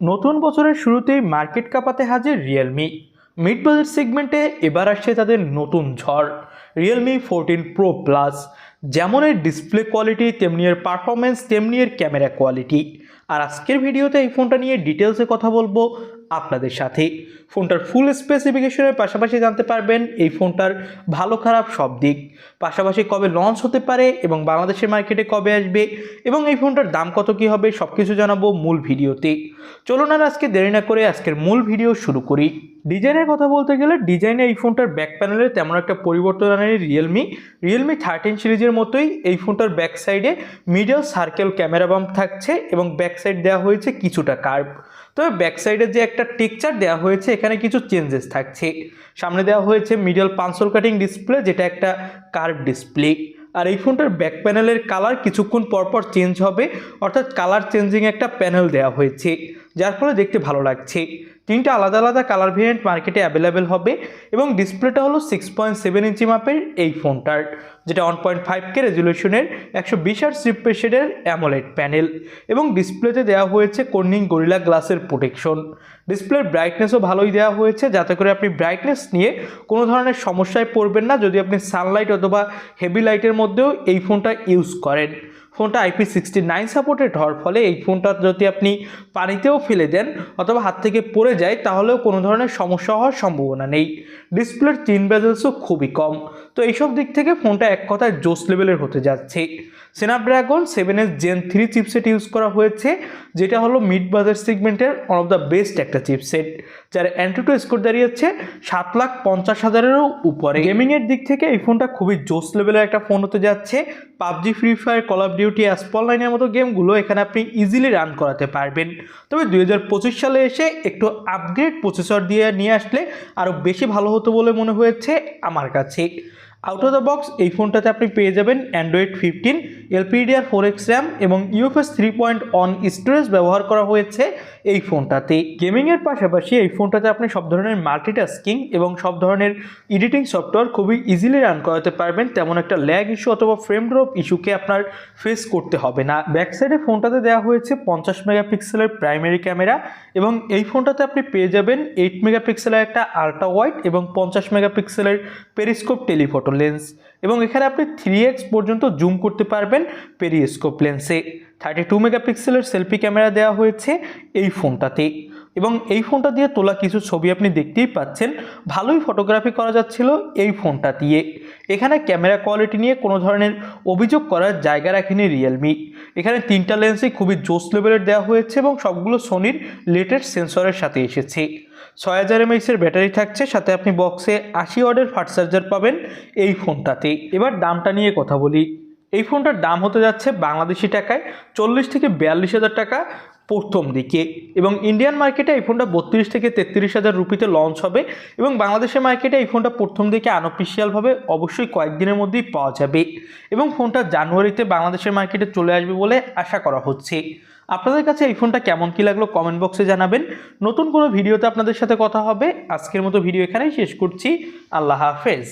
নতুন বছরের শুরুতেই মার্কেট কাঁপাতে হাজির রিয়েলমি মিড বাজেট সেগমেন্টে এবার আসছে তাদের নতুন ঝড় রিয়েলমি ফোরটিন প্রো প্লাস যেমন এর ডিসপ্লে কোয়ালিটি তেমনি এর পারফরমেন্স তেমনি এর ক্যামেরা কোয়ালিটি আর আজকের ভিডিওতে এই ফোনটা নিয়ে ডিটেলসে কথা বলব। আপনাদের সাথে। ফোনটার ফুল স্পেসিফিকেশনের পাশাপাশি জানতে পারবেন, এই ফোনটার ভালো খারাপ সব দিক। পাশাপাশি কবে লঞ্চ হতে পারে এবং বাংলাদেশের মার্কেটে কবে আসবে এবং এই ফোনটার দাম কত কী হবে সব কিছু জানাব মূল ভিডিওতে। চলুন আর আজকে দেরি না করে আজকের মূল ভিডিও শুরু করি। ডিজাইনের কথা বলতে গেলে ডিজাইনে এই ফোনটার ব্যাক প্যানেলে তেমন একটা পরিবর্তন আনেনি রিয়েলমি রিয়েলমি থার্টিন সিরিজের মতোই এই ফোনটার ব্যাক সাইডে মিডল সার্কেল ক্যামেরা বাম্প থাকছে এবং ব্যাক সাইড দেওয়া হয়েছে কিছুটা কার্ভ তবে ব্যাক সাইডে যে একটা টেকচার দেওয়া হয়েছে, এখানে কিছু চেঞ্জেস থাকছে। সামনে দেওয়া হয়েছে মিডল পানসোল কাটিং ডিসপ্লে যেটা একটা কার্ভ ডিসপ্লে আর এই ফোনটার ব্যাক প্যানেলের কালার কিছুক্ষণ পরপর চেঞ্জ হবে, অর্থাৎ কালার চেঞ্জিং একটা প্যানেল দেওয়া হয়েছে, যার ফলে দেখতে ভালো লাগছে। তিনটা আলাদা আলাদা কালার ভেরিয়েন্ট মার্কেটে অ্যাভেলেবেল হবে এবং ডিসপ্লেটা হলো সিক্স পয়েন্ট সেভেন ইঞ্চি মাপের এই ফোনটার যেটা ওয়ান পয়েন্ট ফাইভ কে রেজলিউশনের একশো বিশ আর শেডের অ্যামোলেড প্যানেল এবং ডিসপ্লেতে দেওয়া হয়েছে কর্নিং গরিলা গ্লাসের প্রোটেকশন ডিসপ্লের ব্রাইটনেসও ভালোই দেওয়া হয়েছে, যাতে করে আপনি ব্রাইটনেস নিয়ে কোনো ধরনের সমস্যায় পড়বেন না, যদি আপনি সানলাইট অথবা হেভি লাইটের মধ্যেও এই ফোনটা ইউজ করেন। ফোনটা আইপি সিক্সটি নাইন সাপোর্টেড হওয়ার ফলে এই ফোনটা যদি আপনি পানিতেও ফেলে দেন অথবা হাত থেকে পড়ে যায়, তাহলেও কোনো ধরনের সমস্যা হওয়ার সম্ভাবনা নেই। ডিসপ্লের তিন বেজেলসও খুবই কম। তো এইসব দিক থেকে ফোনটা এক কথায় জোস লেভেলের হতে যাচ্ছে। Snapdragon seven S Gen three chipset use করা হয়েছে, যেটা হলো মিড বাজার সেগমেন্টের ওয়ান অফ দ্য বেস্ট একটা চিপসেট যার অ্যান্টুটো স্কোর দাঁড়িয়েছে সাত লাখ পঞ্চাশ হাজারেরও উপরে। গেমিংয়ের দিক থেকে এই ফোনটা খুবই জোস লেভেলের একটা ফোন হতে যাচ্ছে। PUBG Free Fire Call of Duty Asphalt লাইনের মতো গেমগুলো এখানে আপনি ইজিলি রান করাতে পারবেন। তবে দুই হাজার পঁচিশ সালে এসে একটু আপগ্রেড প্রসেসর দিয়ে নিয়ে আসলে আরও বেশি ভালো হতো বলে মনে হয়েছে আমার কাছে। আউট অফ দ্য বক্স এই ফোনটাতে আপনি পেয়ে যাবেন Android fifteen LPDDR four X RAM এবং UFS three point one storage ব্যবহার করা হয়েছে এই ফোনটাতে। গেমিংয়ের পাশাপাশি এই ফোনটাতে আপনি সব ধরনের মাল্টিটাস্কিং এবং সব ধরনের এডিটিং সফটওয়্যার খুবই ইজিলি রান করাতে পারবেন। তেমন একটা ল্যাগ ইস্যু অথবা ফ্রেম ড্রপ ইস্যুকে আপনার ফেস করতে হবে না। ব্যাক সাইডে ফোনটাতে দেওয়া হয়েছে পঞ্চাশ মেগাপিক্সেলের প্রাইমারি ক্যামেরা এবং এই ফোনটাতে আপনি পেয়ে যাবেন এইট মেগাপিক্সেলের একটা আলট্রা ওয়াইড এবং পঞ্চাশ মেগাপিক্সেলের পেরিস্কোপ টেলিফটো লেন্স এবং এখানে আপনি থ্রি এক্স পর্যন্ত জুম করতে পারবেন পেরিস্কোপ লেন্সে থার্টি টু মেগাপিক্সেলের সেলফি ক্যামেরা দেওয়া হয়েছে এই ফোনটাতে এবং এই ফোনটা দিয়ে তোলা কিছু ছবি আপনি দেখতেই পাচ্ছেন। ভালোই ফটোগ্রাফি করা যাচ্ছিল এই ফোনটা দিয়ে। এখানে ক্যামেরা কোয়ালিটি নিয়ে কোনো ধরনের অভিযোগ করার জায়গা রাখেনি রিয়েলমি এখানে তিনটা লেন্সই খুবই জোস লেভেলের দেওয়া হয়েছে এবং সবগুলো সোনির লেটেস্ট সেন্সরের সাথে এসেছে। ছয় হাজার এমএইচের ব্যাটারি থাকছে, সাথে আপনি বক্সে আশি ওয়ার্ডের ফাস্ট চার্জার পাবেন এই ফোনটাতে। এবার দামটা নিয়ে কথা বলি। এই ফোনটার দাম হতে যাচ্ছে বাংলাদেশি টাকায় চল্লিশ থেকে বিয়াল্লিশ হাজার টাকা প্রথম দিকে। এবং ইন্ডিয়ান মার্কেটে এই ফোনটা বত্রিশ থেকে তেত্রিশ হাজার রুপিতে লঞ্চ হবে এবং বাংলাদেশের মার্কেটে এই ফোনটা প্রথম দিকে আনঅফিসিয়ালভাবে অবশ্যই কয়েকদিনের মধ্যেই পাওয়া যাবে। এবং ফোনটা জানুয়ারিতে বাংলাদেশের মার্কেটে চলে আসবে বলে আশা করা হচ্ছে। আপনাদের কাছে এই ফোনটা কেমন কী লাগল কমেন্ট বক্সে জানাবেন। নতুন কোনো ভিডিওতে আপনাদের সাথে কথা হবে। আজকের মতো ভিডিও এখানেই শেষ করছি। আল্লাহ হাফেজ।